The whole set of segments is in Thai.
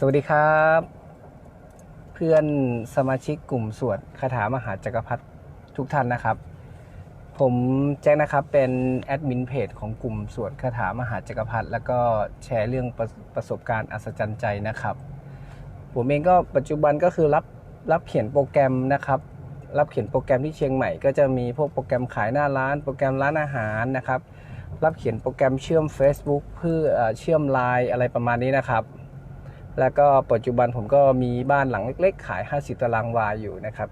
สวัสดีครับ เพื่อนสมาชิกกลุ่มสวดคาถามหาจักรพรรดิทุกท่านนะครับ ผมแจ้งนะครับเป็นแอดมินเพจของกลุ่มสวดคาถามหาจักรพรรดิแล้วก็แชร์เรื่องประประสบการณ์อัศจรรย์ใจนะครับ ผมเองก็ปัจจุบันก็คือรับรับเขียนโปรแกรมนะครับ รับเขียนโปรแกรมที่เชียงใหม่ ก็จะมีพวกโปรแกรมขายหน้าร้าน โปรแกรมร้านอาหารนะครับ รับเขียนโปรแกรมเชื่อม Facebook เพื่อเอ่อเชื่อมไลน์อะไรประมาณนี้นะครับ แล้วก็ปัจจุบันผมก็มีบ้านหลังเล็ก ๆ ขาย 50 ตารางวาอยู่นะครับ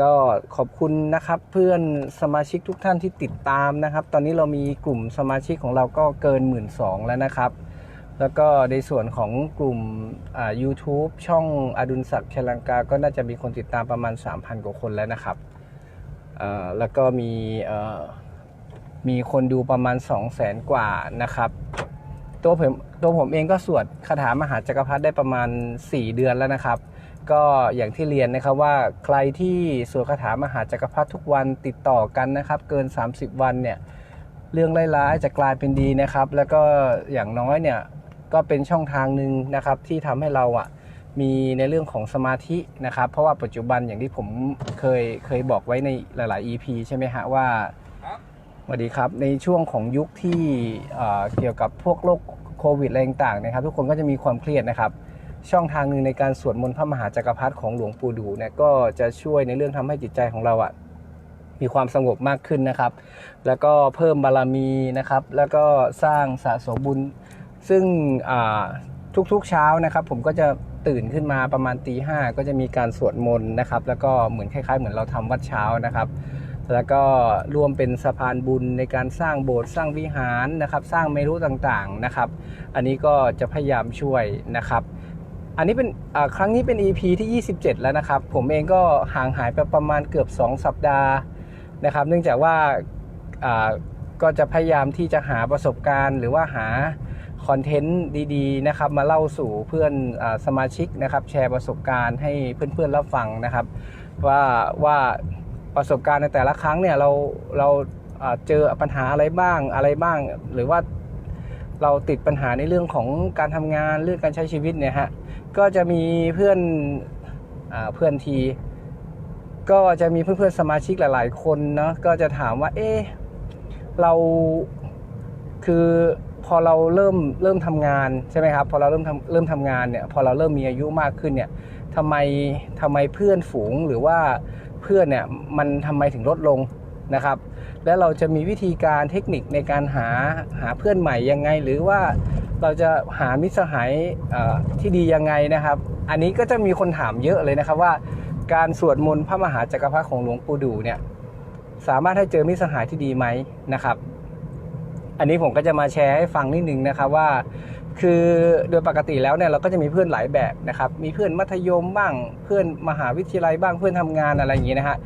ก็ขอบคุณนะครับเพื่อนสมาชิกทุกท่านที่ติดตามนะครับ ตอนนี้เรามีกลุ่มสมาชิกของเราก็เกิน 1 2ื่นแล้วนะครับ แล้วก็ในส่วนของกลุ่มอ่า YouTube ช่องอดุลศักดิ์ชลังกา ก็น่าจะมีคนติดตามประมาณ 3,000 กว่าคนแล้วนะครับแล้วก็มีมีคนดูประมาณ 2 0 0แสนกว่านะครับ ตัวผมตัวผมเองก็สวดคาถามหาจักรพรรดิได้ประมาณ 4 เดือนแล้วนะครับ ก็อย่างที่เรียนนะครับว่าใครที่สวดคาถามหาจักรพรรดิทุกวันติดต่อกันนะครับ เกิน 30 วันเนี่ยเรื่องร้ายๆจะกลายเป็นดีนะครับ แล้วก็อย่างน้อยเนี่ยก็เป็นช่องทางหนึ่งนะครับที่ทำให้เราอะมีในเรื่องของสมาธินะครับ เพราะว่าปัจจุบันอย่างที่ผมเคยเคยบอกไว้ในหลาย ๆ EP ใช่ไหมฮะว่า สวัสดีครับ ในช่วงของยุคที่เเกี่ยวกับพวกโรคโควิดอะไรต่างๆนะครับ ทุกคนก็จะมีความเครียดนะครับ ช่องทางหนึ่งในการสวดมนต์พระมหาจักรพรรดิของหลวงปู่ดูเนี่ยก็จะช่วยในเรื่องทำให้จิตใจของเราอะมีความสงบมากขึ้นนะครับ แล้วก็เพิ่มบารมีนะครับ แล้วก็สร้างสะสมบุญ ซึ่งทุกๆเช้านะครับ ผมก็จะตื่นขึ้นมาประมาณตีห้าก็จะมีการสวดมนต์นะครับ แล้วก็เหมือนคล้ายๆ เหมือนเราทำวัดเช้านะครับ แล้วก็ร่วมเป็นสะพานบุญในการสร้างโบสถ์สร้างวิหารนะครับ สร้างเมรุต่างๆนะครับ อันนี้ก็จะพยายามช่วยนะครับอันนี้เป็นครั้งนี้เป็น EP ที่ 27 แล้วนะครับ ผมเองก็ห่างหายไปประมาณเกือบ 2 สัปดาห์นะครับ เนื่องจากว่าก็จะพยายามที่จะหาประสบการณ์ หรือว่าหาคอนเทนต์ดีๆนะครับ มาเล่าสู่เพื่อนอสมาชิกนะครับ แชร์ประสบการณ์ให้เพื่อนๆรับฟังนะครับ ว่าว่า ประสบการณ์ในแต่ละครั้งเนี่ยเราเราเจอปัญหาอะไรบ้างอะไรบ้าง หรือว่าเราติดปัญหาในเรื่องของการทำงานเรื่องการใช้ชีวิตเนี่ยฮะก็จะมีเพื่อนอเพื่อนที ก็จะมีเพื่อนๆสมาชิกหลาย ๆ คนเนาะก็จะถามว่าเอ๊ะเราคือพอเราเริ่มเริ่มทำงานใช่ไหมครับพอเราเริ่มทำเริ่มทำงานเนี่ยพอเราเริ่มมีอายุมากขึ้นเนี่ยทำไมทำไมเพื่อนฝูงหรือว่า เพื่อนเนี่ยมันทำไมถึงลดลงนะครับ แล้วเราจะมีวิธีการเทคนิคในการหาหาเพื่อนใหม่ยังไง หรือว่าเราจะหามิตรสหายที่ดียังไงนะครับ อันนี้ก็จะมีคนถามเยอะเลยนะครับว่า การสวดมนต์พระมหาจักรพรรดิของหลวงปู่ดูเนี่ยสามารถให้เจอมิตรสหายที่ดีไหมนะครับ อันนี้ผมก็จะมาแชร์ให้ฟังนิดนึงนะครับว่า คือโดยปกติแล้วเนี่ยเราก็จะมีเพื่อนหลายแบบนะครับ มีเพื่อนมัธยมบ้าง เพื่อนมหาวิทยาลัยบ้างเพื่อนทำงานอะไรอย่างนี้นะฮะ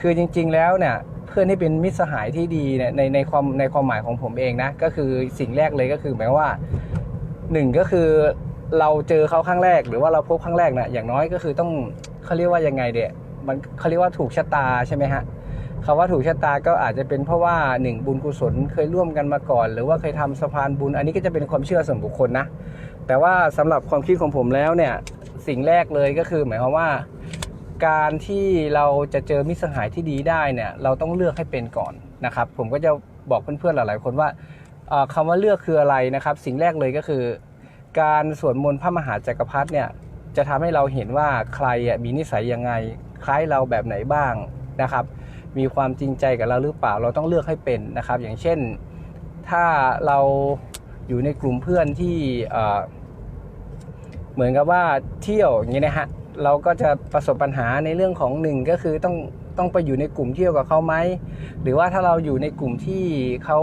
คือจริง ๆ แล้วเนี่ยเพื่อนที่เป็นมิตรสหายที่ดีเนี่ยในในความในความหมายของผมเองนะก็คือสิ่งแรกเลยก็คือหมายว่าหนึ่งก็คือเราเจอเขาครั้งแรก หรือว่าเราพบครั้งแรกนะอย่างน้อยก็คือต้องเขาเรียกว่ายังไงเดี่ยมันเขาเรียกว่าถูกชะตาใช่ไหมฮะ คำว่าถูกชะตาก็อาจจะเป็นเพราะว่าหนึ่งบุญกุศลเคยร่วมกันมาก่อน หรือว่าเคยทำสะพานบุญ อันนี้ก็จะเป็นความเชื่อส่วนบุคคลนะ แต่ว่าสำหรับความคิดของผมแล้วเนี่ยสิ่งแรกเลยก็คือหมายความว่า การที่เราจะเจอมิตรสหายที่ดีได้เนี่ยเราต้องเลือกให้เป็นก่อนนะครับ ผมก็จะบอกเพื่อนๆหลายๆ คนว่าเอ่อคำว่าเลือกคืออะไรนะครับ สิ่งแรกเลยก็คือ การสวดมนต์พระมหาจักรพรรดิเนี่ยจะทำให้เราเห็นว่าใครมีนิสัยยังไง คล้ายเราแบบไหนบ้างนะครับ มีความจริงใจกับเราหรือเปล่าเราต้องเลือกให้เป็นนะครับ อย่างเช่นถ้าเราอยู่ในกลุ่มเพื่อนที่เหมือนกับว่าเที่ยวอย่างนี้นะฮะเราก็จะประสบปัญหาในเรื่องของหนึ่งก็คือต้องต้องไปอยู่ในกลุ่มเที่ยวกับเขาไหมหรือว่าถ้าเราอยู่ในกลุ่มที่เขา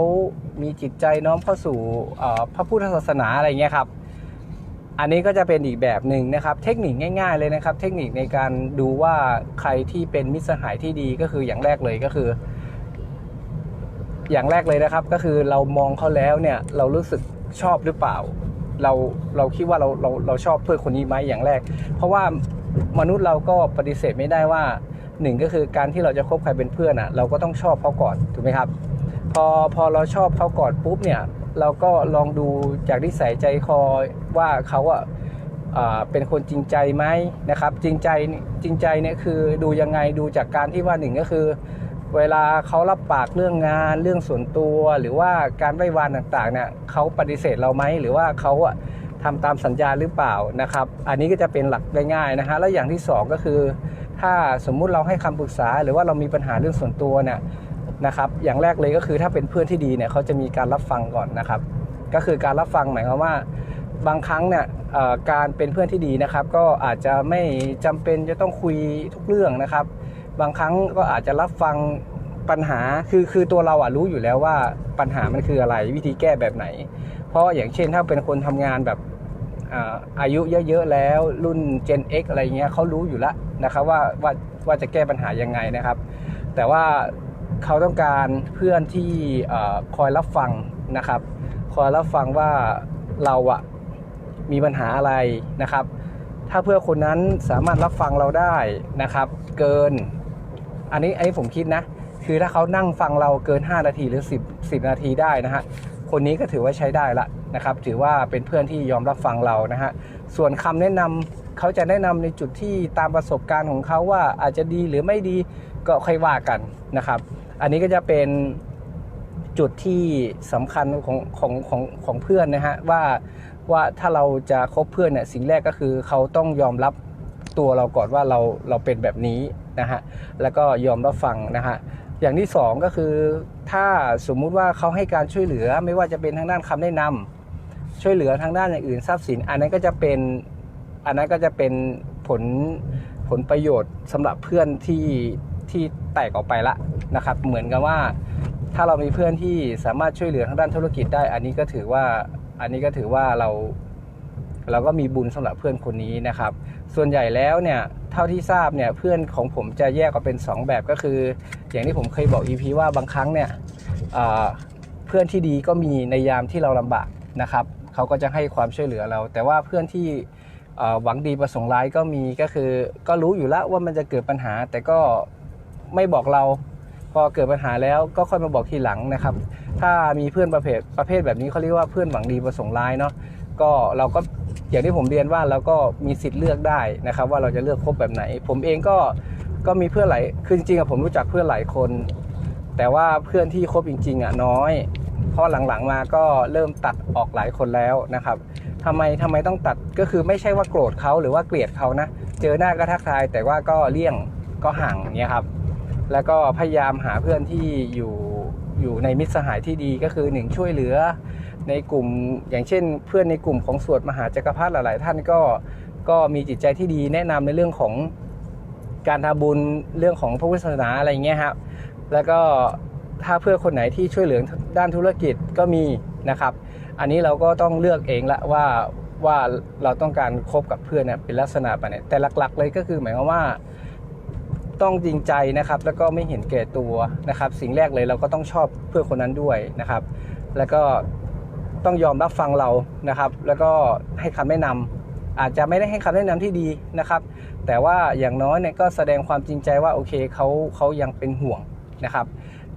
มีจิตใจน้อมเข้าสู่พระพุทธศาสนาอะไรเงี้ยครับ อันนี้ก็จะเป็นอีกแบบหนึ่งนะครับ เทคนิคง่าย ๆเลยนะครับ เทคนิคในการดูว่าใครที่เป็นมิตรสหายที่ดีก็คืออย่างแรกเลยก็คือ อย่างแรกเลยนะครับ ก็คือเรามองเขาแล้วเนี่ยเรารู้สึกชอบหรือเปล่า เราเราคิดว่าเราเราเราชอบเพื่อนคนนี้ไหมอย่างแรก เพราะว่ามนุษย์เราก็ปฏิเสธไม่ได้ว่าหนึ่งก็คือการที่เราจะคบใครเป็นเพื่อนอะ เราก็ต้องชอบเขาก่อนถูกไหมครับ พอพอเราชอบเขาก่อนปุ๊บเนี่ย เราก็ลองดูจากนิสัยใจคอว่าเขาอะอ่าเป็นคนจริงใจไหมนะครับ จริงใจจริงใจเนี่ยคือดูยังไงดูจากการที่ว่าหนึ่งก็คือ เวลาเขารับปากเรื่องงานเรื่องส่วนตัว หรือว่าการไหว้วานต่างๆเนี่ยเขาปฏิเสธเราไหมหรือว่าเขาอะทำตามสัญญาหรือเปล่านะครับ อันนี้ก็จะเป็นหลักง่ายๆนะฮะแล้วอย่างที่สองก็คือ ถ้าสมมุติเราให้คำปรึกษา หรือว่าเรามีปัญหาเรื่องส่วนตัวเนี่ย นะครับอย่างแรกเลยก็คือถ้าเป็นเพื่อนที่ดีเนี่ยเขาจะมีการรับฟังก่อนนะครับ ก็คือการรับฟังหมายความว่าบางครั้งเนี่ยการเป็นเพื่อนที่ดีนะครับ ก็อาจจะไม่จำเป็นจะต้องคุยทุกเรื่องนะครับ บางครั้งก็อาจจะรับฟังปัญหาคือคือตัวเราอะรู้อยู่แล้วว่าปัญหามันคืออะไรวิธีแก้แบบไหน เพราะอย่างเช่นถ้าเป็นคนทำงานแบบอายุเยอะๆแล้วรุ่น Gen X อะไรเงี้ยเขารู้อยู่แล้วนะครับว่าว่าว่าจะแก้ปัญหายังไงนะครับ แต่ว่า เขาต้องการเพื่อนที่คอยรับฟังนะครับคอยรับฟังว่าเราอะมีปัญหาอะไรนะครับ ถ้าเพื่อนคนนั้นสามารถรับฟังเราได้นะครับ เกิน อันนี้อันนี้ผมคิดนะ คือถ้าเขานั่งฟังเราเกิน 5 นาทีหรือ 10 10 นาทีได้นะฮะคนนี้ก็ถือว่าใช้ได้ละนะครับ ถือว่าเป็นเพื่อนที่ยอมรับฟังเรานะฮะส่วนคำแนะนำเขาจะแนะนำในจุดที่ตามประสบการณ์ของเขาว่าอาจจะดีหรือไม่ดีก็ค่อยว่ากันนะครับ อันนี้ก็จะเป็นจุดที่สำคัญของของของของเพื่อนนะฮะว่าว่าถ้าเราจะคบเพื่อนเนี่ยสิ่งแรกก็คือเขาต้องยอมรับตัวเราก่อนว่าเราเราเป็นแบบนี้นะฮะแล้วก็ยอมรับฟังนะฮะอย่างที่สองก็คือถ้าสมมุติว่าเขาให้การช่วยเหลือไม่ว่าจะเป็นทางด้านคำแนะนำช่วยเหลือทางด้านอย่างอื่นทรัพย์สิน อันนั้นก็จะเป็นอันนั้นก็จะเป็นผลผลประโยชน์สำหรับเพื่อนที่ที่แตกออกไปละ นะครับเหมือนกับว่า ถ้าเรามีเพื่อนที่สามารถช่วยเหลือทางด้านธุรกิจได้ อันนี้ก็ถือว่าอันนี้ก็ถือว่าเราเราก็มีบุญสำหรับเพื่อนคนนี้นะครับ ส่วนใหญ่แล้วเนี่ยเท่าที่ทราบเนี่ยเพื่อนของผมจะแยกออกเป็น 2 แบบก็คือ อย่างที่ผมเคยบอก EP ว่าบางครั้งเนี่ยเพื่อนที่ดีก็มีในยามที่เราลำบากนะครับเขาก็จะให้ความช่วยเหลือเรา แต่ว่าเพื่อนที่หวังดีประสงค์ร้ายก็มีก็คือ ก็รู้อยู่แล้วว่ามันจะเกิดปัญหา แต่ก็ไม่บอกเรา พอเกิดปัญหาแล้วก็ค่อยมาบอกทีหลังนะครับ ถ้ามีเพื่อนประเภทประเภทแบบนี้เขาเรียกว่าเพื่อนหวังดีประสงค์ร้ายเนาะก็เราก็อย่างที่ผมเรียนว่าเราก็มีสิทธิ์เลือกได้นะครับ ว่าเราจะเลือกคบแบบไหน ผมเองก็ก็มีเพื่อนหลายคือจริงๆผมรู้จักเพื่อนหลายคน แต่ว่าเพื่อนที่คบจริงๆอะน้อยเพราะหลังๆมาก็เริ่มตัดออกหลายคนแล้วนะครับทำไมทำไมต้องตัดก็คือไม่ใช่ว่าโกรธเขาหรือว่าเกลียดเขานะ เจอหน้าก็ทักทายแต่ว่าก็เลี่ยงก็ห่างเนี่ยครับ แล้วก็พยายามหาเพื่อนที่อยู่อยู่ในมิตรสหายที่ดีก็คือหนึ่งช่วยเหลือในกลุ่มอย่างเช่น เพื่อนในกลุ่มของสวดมหาจักรพรรดิหลาย ๆ ท่านก็ก็มีจิตใจที่ดีแนะนำในเรื่องของการทำบุญเรื่องของพระพุทธศาสนาอะไรเงี้ยครับแล้วก็ถ้าเพื่อนคนไหนที่ช่วยเหลือด้านธุรกิจก็มีนะครับ อันนี้เราก็ต้องเลือกเองละว่าว่าเราต้องการคบกับเพื่อนเนี่ยเป็นลักษณะแบบไหนแต่หลัก ๆ เลยก็คือหมายความว่า ต้องจริงใจนะครับ แล้วก็ไม่เห็นแก่ตัวนะครับ สิ่งแรกเลยเราก็ต้องชอบเพื่อนคนนั้นด้วยนะครับ แล้วก็ต้องยอมรับฟังเรานะครับ แล้วก็ให้คำแนะนำอาจจะไม่ได้ให้คำแนะนำที่ดีนะครับ แต่ว่าอย่างน้อยเนี่ยก็แสดงความจริงใจว่าโอเคเขาเขายังเป็นห่วงนะครับ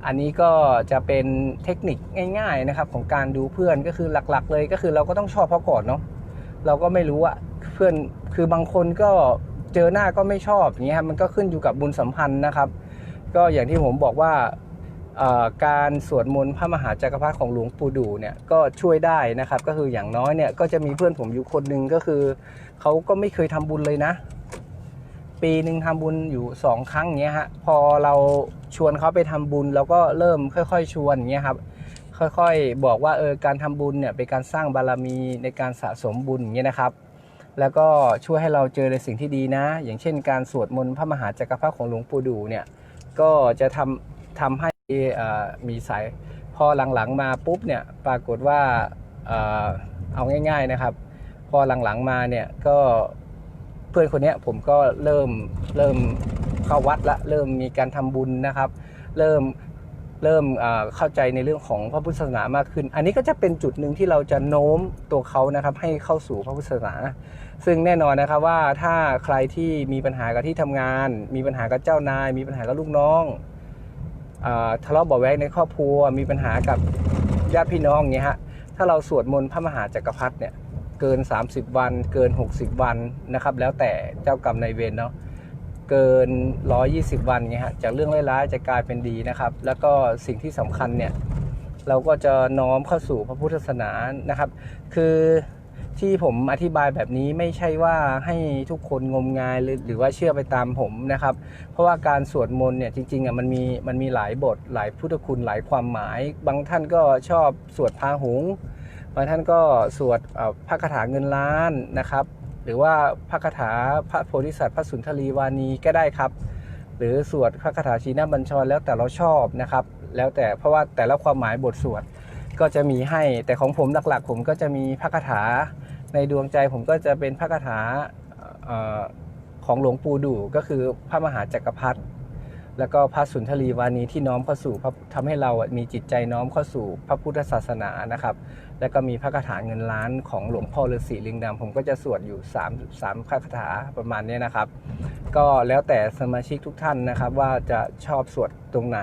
อันนี้ก็จะเป็นเทคนิคง่าย ๆนะครับ ของการดูเพื่อนก็คือหลักๆ เลยก็คือเราก็ต้องชอบเขาก่อนเนาะเราก็ไม่รู้อะเพื่อนคือบางคนก็ เจอหน้าก็ไม่ชอบอย่างเงี้ยครับมันก็ขึ้นอยู่กับบุญสัมพันธ์นะครับ ก็อย่างที่ผมบอกว่าการสวดมนต์พระมหาจักรพรรดิของหลวงปู่ดูเนี่ยก็ช่วยได้นะครับ ก็คืออย่างน้อยเนี่ยก็จะมีเพื่อนผมอยู่คนหนึ่งก็คือเขาก็ไม่เคยทำบุญเลยนะ ปีหนึ่งทำบุญอยู่สองครั้งอย่างเงี้ยฮะพอเราชวนเขาไปทำบุญเราก็เริ่มค่อย ๆ ชวนอย่างเงี้ยครับค่อยๆ บอกว่าเออการทำบุญเนี่ยเป็นการสร้างบารมีในการสะสมบุญเงี้ยนะครับ แล้วก็ช่วยให้เราเจอในสิ่งที่ดีนะ อย่างเช่นการสวดมนต์พระมหาจักรพรรดิของหลวงปู่ดูเนี่ยก็จะทำทำให้มีสายพอหลังๆมาปุ๊บเนี่ยปรากฏว่าเอาง่ายๆนะครับ พอหลังๆมาเนี่ยก็เพื่อนคนนี้ผมก็เริ่มเริ่มเข้าวัดละเริ่มมีการทำบุญนะครับ เริ่ม เริ่มเข้าใจในเรื่องของพระพุทธศาสนามากขึ้น อันนี้ก็จะเป็นจุดหนึ่งที่เราจะโน้มตัวเขานะครับให้เข้าสู่พระพุทธศาสนา ซึ่งแน่นอนนะครับว่าถ้าใครที่มีปัญหากับที่ทำงาน มีปัญหากับเจ้านาย มีปัญหากับลูกน้องอทะเลาะเบาะแว้งในครอบครัว มีปัญหากับญาติพี่น้องอย่างเงี้ยฮะถ้าถ้าเราสวดมนต์พระมหาจักรพรรดิเนี่ยเกิน 30 วัน เกิน 60 วันนะครับ แล้วแต่เจ้ากรรมนายเวรเนาะ เกิน 120 วันเงี้ยฮะจากเรื่องร้ายๆจะกลายเป็นดีนะครับ แล้วก็สิ่งที่สำคัญเนี่ยเราก็จะน้อมเข้าสู่พระพุทธศาสนานะครับ คือที่ผมอธิบายแบบนี้ไม่ใช่ว่าให้ทุกคนงมงายหรือหรือว่าเชื่อไปตามผมนะครับ เพราะว่าการสวดมนต์เนี่ยจริงๆอะมันมีมันมีหลายบทหลายพุทธคุณหลายความหมาย บางท่านก็ชอบสวดพาหุงบางท่านก็สวดอ่อพระคาถาเงินล้านนะครับ หรือว่าพระคาถาพระโพธิสัตว์พระสุนทรีวานีก็ได้ครับ หรือสวดพระคาถาชีนบัญชรแล้วแต่เราชอบนะครับ แล้วแต่เพราะว่าแต่ละความหมายบทสวดก็จะมีให้ แต่ของผมหลักๆ ผมก็จะมีพระคาถาในดวงใจผมก็จะเป็นพระคาถาออของหลวงปู่ดูก็คือพระมหาจักรพรรดิ แล้วก็พระสุนทรีวานีที่น้อมเข้าสู่พระทำให้เรามีจิตใจน้อมเข้าสู่พระพุทธศาสนานะครับ แล้วก็มีพระคาถาเงินล้านของหลวงพ่อฤาษีลิงดำผมก็จะสวดอยู่3 3พระคาถาประมาณนี้นะครับ ก็แล้วแต่สมาชิกทุกท่านนะครับว่าจะชอบสวดตรงไหน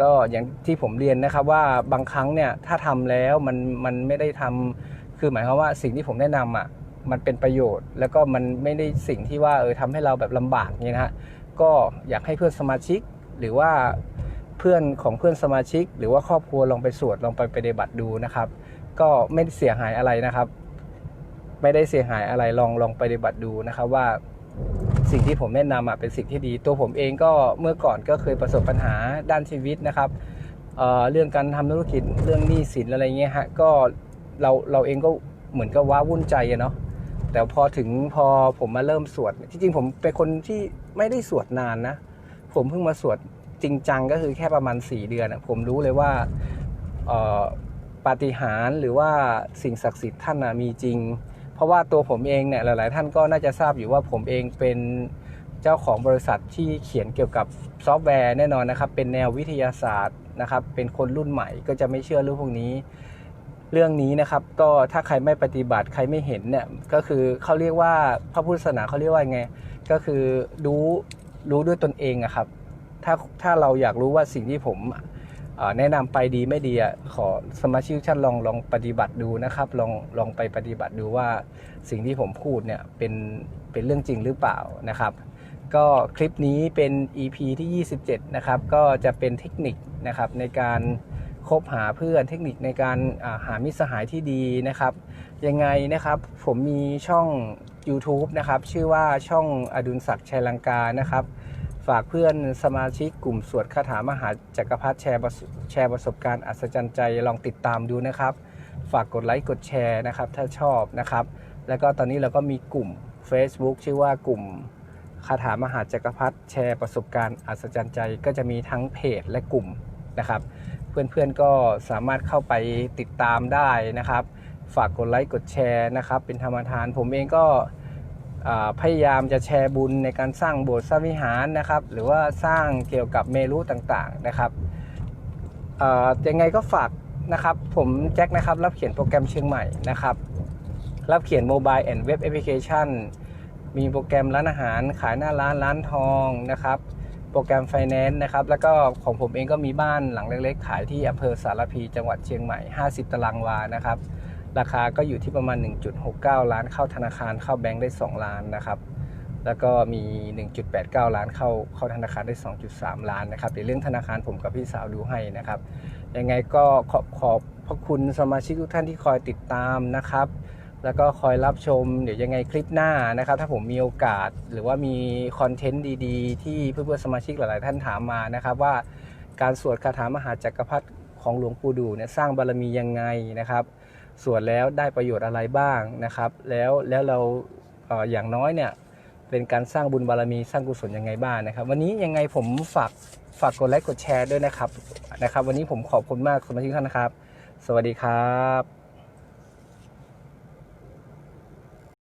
ก็อย่างที่ผมเรียนนะครับว่าบางครั้งเนี่ยถ้าทำแล้วมันมันไม่ได้ทำคือหมายความว่าสิ่งที่ผมแนะนำอะมันเป็นประโยชน์ แล้วก็มันไม่ได้สิ่งที่ว่าเออทำให้เราแบบลำบากเนี่ยนะฮะ ก็อยากให้เพื่อนสมาชิก หรือว่าเพื่อนของเพื่อนสมาชิก หรือว่าครอบครัวลองไปสวดลองไปปฏิบัติดูนะครับ ก็ไม่ได้เสียหายอะไรนะครับ ไม่ได้เสียหายอะไรลองลองปฏิบัติดูนะครับว่าสิ่งที่ผมแนะนำเป็นสิ่งที่ดี ตัวผมเองก็เมื่อก่อนก็เคยประสบปัญหาด้านชีวิตนะครับเเรื่องการทำธุรกิจเรื่องหนี้สินอะไรเงี้ยฮะก็เราเราเองก็เหมือนกับว้าวุ่นใจเนาะ แต่พอถึงพอผมมาเริ่มสวดจริงๆผมเป็นคนที่ไม่ได้สวดนานนะ ผมเพิ่งมาสวดจริงจังก็คือแค่ประมาณ 4 เดือนอะผมรู้เลยว่าปาฏิหาริย์หรือว่าสิ่งศักดิ์สิทธิ์ท่านนะมีจริง เพราะว่าตัวผมเองเนี่ยหลาย ๆ ท่านก็น่าจะทราบอยู่ว่าผมเองเป็นเจ้าของบริษัทที่เขียนเกี่ยวกับซอฟต์แวร์แน่นอนนะครับ เป็นแนววิทยาศาสตร์นะครับ เป็นคนรุ่นใหม่ก็จะไม่เชื่อเรื่องพวกนี้ เรื่องนี้นะครับก็ถ้าใครไม่ปฏิบัติใครไม่เห็นเนี่ยก็คือเขาเรียกว่าพระพุทธศาสนาเขาเรียกว่าไง ก็คือรู้รู้ด้วยตนเองอะครับ ถ้าถ้าเราอยากรู้ว่าสิ่งที่ผมแนะนำไปดีไม่ดีอะขอสมาชิกทุกท่านลองลองปฏิบัติดูนะครับ ลองลองไปปฏิบัติดูว่าสิ่งที่ผมพูดเนี่ยเป็นเป็นเรื่องจริงหรือเปล่านะครับ ก็คลิปนี้เป็น EP ที่ 27 นะครับ ก็จะเป็นเทคนิคนะครับในการ คบหาเพื่อนเทคนิคในการหามิตรสหายที่ดีนะครับ ยังไงนะครับผมมีช่อง YouTube นะครับชื่อว่าช่องอดุลศักดิ์ชัยลังกานะครับ ฝากเพื่อนสมาชิกกลุ่มสวดคาถามหาจักรพรรดิแชร์แชร์ประสบการณ์อัศจรรย์ใจลองติดตามดูนะครับ ฝากกดไลค์กดแชร์นะครับ ถ้าชอบนะครับ แล้วก็ตอนนี้เราก็มีกลุ่ม Facebook ชื่อว่ากลุ่มคาถามหาจักรพรรดิแชร์ประสบการณ์อัศจรรย์ใจ ก็จะมีทั้งเพจและกลุ่มนะครับ เพื่อนๆก็สามารถเข้าไปติดตามได้นะครับ ฝากกดไลค์กดแชร์นะครับ เป็นธรรมทาน ผมเองก็พยายามจะแชร์บุญในการสร้างโบสถ์สร้างวิหารนะครับ หรือว่าสร้างเกี่ยวกับเมรุต่างๆนะครับยังไงก็ฝากนะครับ ผมแจ็คนะครับ รับเขียนโปรแกรมเชียงใหม่นะครับ รับเขียนโมบายแอนด์เว็บแอปพลิเคชันมีโปรแกรมร้านอาหารขายหน้าร้านร้านทองนะครับ รแกรมไฟแนนซ์นะครับ แล้วก็ของผมเองก็มีบ้านหลังเล็กๆ ขายที่อำเภอสารพีจังหวัดเชียงใหม่ 50 ตารางวานะครับ ราคาก็อยู่ที่ประมาณ 1.69 ล้านเข้าธนาคารเข้าแบงค์ได้ 2 ล้านนะครับ แล้วก็มี 1.89 ล้านเข้าเข้าธนาคารได้ 2.3 ล้านนะครับในเรื่องธนาคารผมกับพี่สาวดูให้นะครับ ยังไงก็ขอบขอบพระคุณสมาชิกทุกท่านที่คอยติดตามนะครับ แล้วก็คอยรับชมเดี๋ยวยังไงคลิปหน้านะครับ ถ้าผมมีโอกาสหรือว่ามีคอนเทนต์ดีๆ ที่เพื่อนๆสมาชิกหลายๆ ท่านถามมานะครับ ว่าการสวดคาถามหาจักรพรรดิของหลวงปู่ดูเนี่ยสร้างบารมียังไงนะครับสวดแล้วได้ประโยชน์อะไรบ้างนะครับ แล้วแล้วเราเอออย่างน้อยเนี่ยเป็นการสร้างบุญบารมีสร้างกุศลยังไงบ้างนะครับ วันนี้ยังไงผมฝากฝากกดไลค์กดแชร์ด้วยนะครับนะครับ วันนี้ผมขอบคุณมากสมาชิกท่านนะครับ สวัสดีครับ